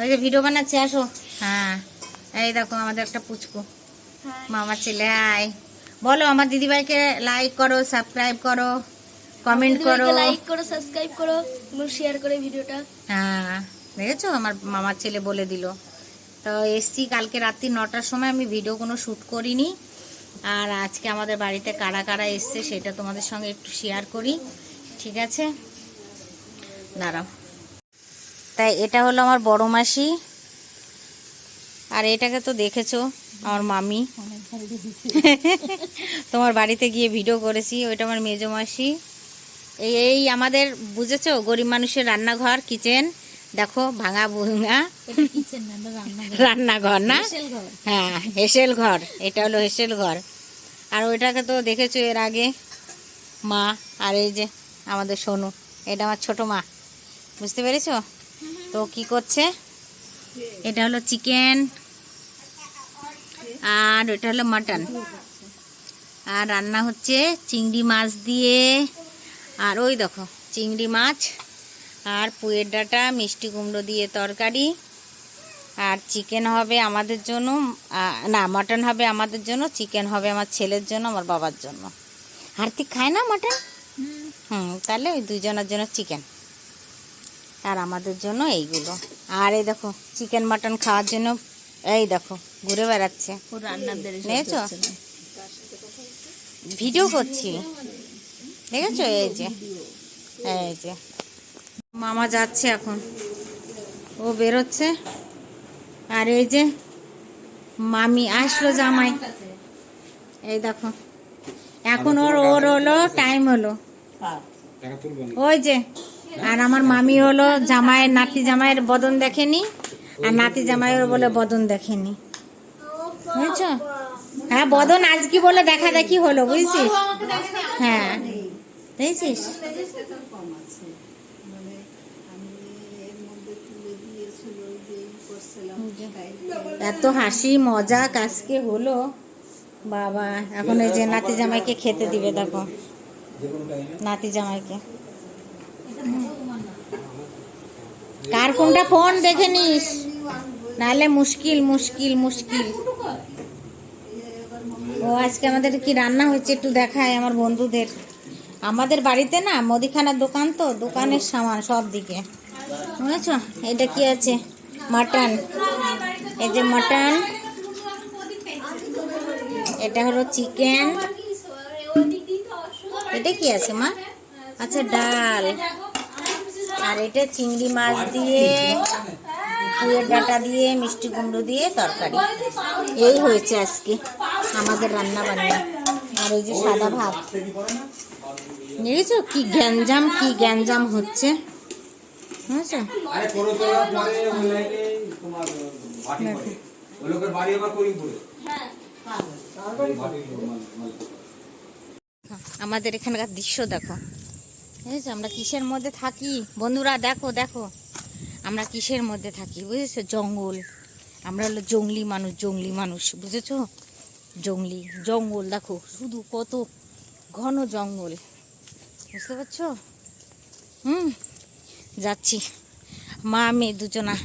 ওই যে ভিডিও বানাচ্ছি আসো। হ্যাঁ এই দেখো আমাদের একটা পুচকু। মামার ছেলে হাই বলো আমার দিদিভাইকে লাইক করো সাবস্ক্রাইব করো কমেন্ট করো। লাইক করো সাবস্ক্রাইব করো এবং শেয়ার করে ভিডিওটা হ্যাঁ দেখেছ? আমার মামার ছেলে বলে দিল। তো এসছি কালকে রাত্রি নটার সময় আমি ভিডিও কোনো শ্যুট করিনি। আর আজকে আমাদের বাড়িতে কারা কারা এসছে সেটা তোমাদের সঙ্গে একটু শেয়ার করি। ঠিক আছে? দাঁড়াও। তাই এটা হলো আমার বড় মাসি। আর এটাকে তো দেখেছ আমার মামি। তোমার বাড়িতে গিয়ে ভিডিও করেছি ওইটা আমার মেজো মাসি। এই এই আমাদের বুঝেছ? গরিব মানুষের রান্নাঘর কিচেন দেখো ভাঙা ভুঙা। রান্নাঘর। না? হ্যাঁ হেসেল ঘর। এটা হলো হেসেল ঘর। আর ওইটাকে তো দেখেছ এর আগে? মা আর এই যে আমাদের সোনু। এটা আমার ছোট মা। বুঝতে পেরেছ? তো কি করছে? এটা হলো চিকেন আর ওটা হলো মাটন। আর রান্না হচ্ছে চিংড়ি মাছ দিয়ে। আর ওই দেখো চিংড়ি মাছ আর পুয়ের ডাঁটা মিষ্টি কুমড়ো দিয়ে তরকারি। আর চিকেন হবে আমাদের জন্য না মাটন হবে আমাদের জন্য চিকেন হবে আমার ছেলের জন্য আমার বাবার জন্য। আর হার্দিক খায় না মাটন? হুম তাহলে ওই দুজনের জন্য চিকেন। আর আমাদের জন্য এইগুলো। আর এই দেখো চিকেন মাটন খাওয়ার জন্য এই দেখো ঘুরে বেড়াচ্ছে। দেখেছ? ভিডিও করছি। দেখেছ? এই যে এই যে। মামা যাচ্ছে এখন। ও বেরোচ্ছে। আর এই যে মামি আসলো জামাই। এই দেখো এখন ওর ওর হলো টাইম হলো। ওই যে আর আমার মামি হলো জামাইয়ের নাতি জামাইয়ের বদন দেখেনি, আর নাতি জামাইয়ের বলে বদন দেখেনি। বুঝছ? হ্যাঁ বদন আজকে বলে দেখা দেখি হলো, বুঝছিস? হ্যাঁ দেখছিস এত হাসি মজা আজকে হলো। বাবা, এখন এই যে নাতি জামাইকে খেতে দিবে, দেখো। নাতি জামাইকে। কার কোনটা ফোন দেখে নিস? নাহলে মুশকিল মুশকিল মুশকিল। ও, আজকে আমাদের কি রান্না হয়েছে একটু দেখায় আমার বন্ধুদের। আমাদের বাড়িতে না মুদিখানার দোকান তো, দোকানের সামান সব দিকে। বুঝেছ এটা কি আছে? মাটন। এই যে মাটন। এটা হলো চিকেন। এটা কি আছে, মা? আচ্ছা ডাল। আর এটা চিংড়ি মাছ দিয়ে পুয়ের ডাটা দিয়ে মিষ্টি কুমড়ো দিয়ে তরকারি। এই হয়েছে আজকে আমাদের রান্না বান্না আর এই যে সাদা ভাত। দেখেছ কি গ্যাঞ্জাম কি গ্যাঞ্জাম হচ্ছে? বুঝেছ? ওই। আমাদের এখানকার দৃশ্য দেখো। বুঝেছ? আমরা কিসের মধ্যে থাকি? বন্ধুরা, দেখো দেখো। আমরা কিসের মধ্যে থাকি, বুঝেছ? জঙ্গল। আমরা হলো জঙ্গলি মানুষ জঙ্গলি মানুষ, বুঝেছ? জঙ্গলি, জঙ্গল, দেখো, শুধু কত ঘন জঙ্গল। বুঝতে পারছ? হুম, যাচ্ছি। মা, মেয়ে দুজনা,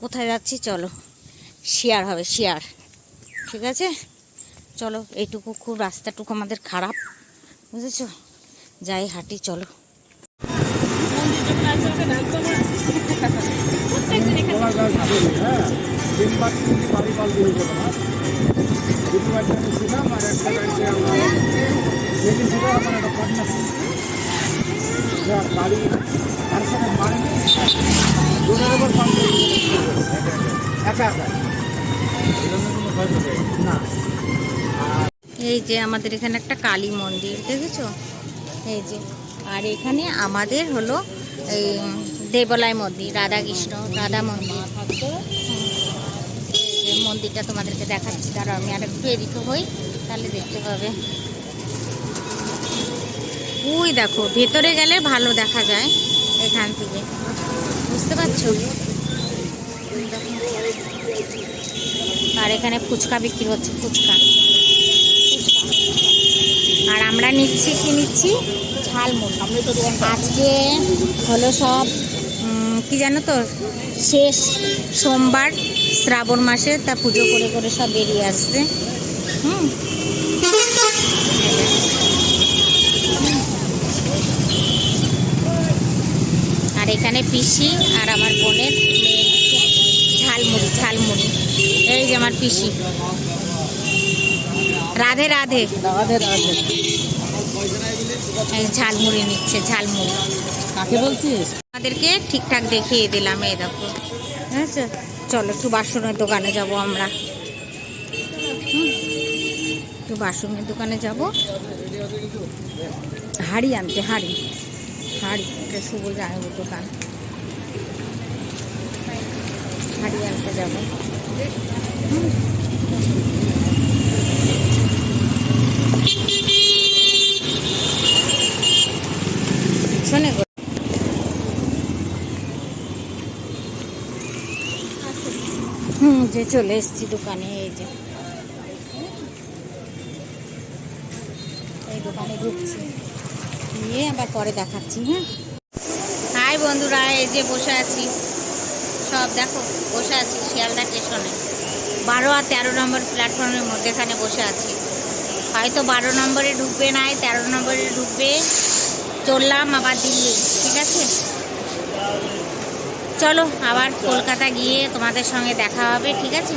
কোথায় যাচ্ছি? চলো, শেয়ার হবে, শেয়ার। ঠিক আছে? চলো, এইটুকু, খুব রাস্তাটুকু আমাদের খারাপ, বুঝেছ? যাই হাঁটি চলো। এই যে আমাদের এখানে একটা কালী মন্দির দেখেছ? এই যে, আর এখানে আমাদের হলো এই দেবালয় মন্দির রাধা কৃষ্ণ রাধা মন্দির। এই মন্দিরটা তোমাদেরকে দেখাচ্ছি। দাঁড়াও, আমি আর একটু এদিক হই, তাহলে দেখতে পাবে। ওই দেখো, ভেতরে গেলে ভালো দেখা যায় এখান থেকে। বুঝতে পারছ? আর এখানে ফুচকা বিক্রি হচ্ছে, ফুচকা। আর আমরা নিচ্ছি কি নিচ্ছি? ঝালমুড়ি আজকে হলো সব কি জানো তো? শেষ সোমবার, শ্রাবণ মাসে তা পুজো করে করে সব বেরিয়ে আসছে। হুম। আর এখানে পিসি আর আমার বোনের ঝালমুড়ি ঝালমুড়ি এই যে আমার পিসি। রাধে রাধে। রাধে রাধে। এই ঝালমুড়ি নিচ্ছে ঝালমুড়ি। কাকে বলছিস? আমাদেরকে ঠিকঠাক দেখিয়ে দিলাম এই দেখো। বুঝেছ চলো একটু বাসনের দোকানে যাব আমরা। একটু বাসনের দোকানে যাব। হাড়ি আনতে হাড়ি। হাড়ি এটা শুভ জানাব দোকান। হাড়ি আনতে যাব গো হুম যে চলে এসেছি দোকানে, এই যে। এই দোকানে ঢুকছি। নিয়ে আবার পরে দেখাচ্ছি হ্যাঁ। হাই বন্ধুরা, এই যে বসে আছি। সব দেখো, বসে আছি শিয়ালদা স্টেশনে। বারো আর তেরো নম্বর প্ল্যাটফর্মের মধ্যেখানে বসে আছি। হয়তো বারো নম্বরে ঢুকবে নাই তেরো নম্বরে ঢুকবে। চললাম আবার দিল্লি, ঠিক আছে? চলো আবার কলকাতা গিয়ে তোমাদের সঙ্গে দেখা হবে ঠিক আছে?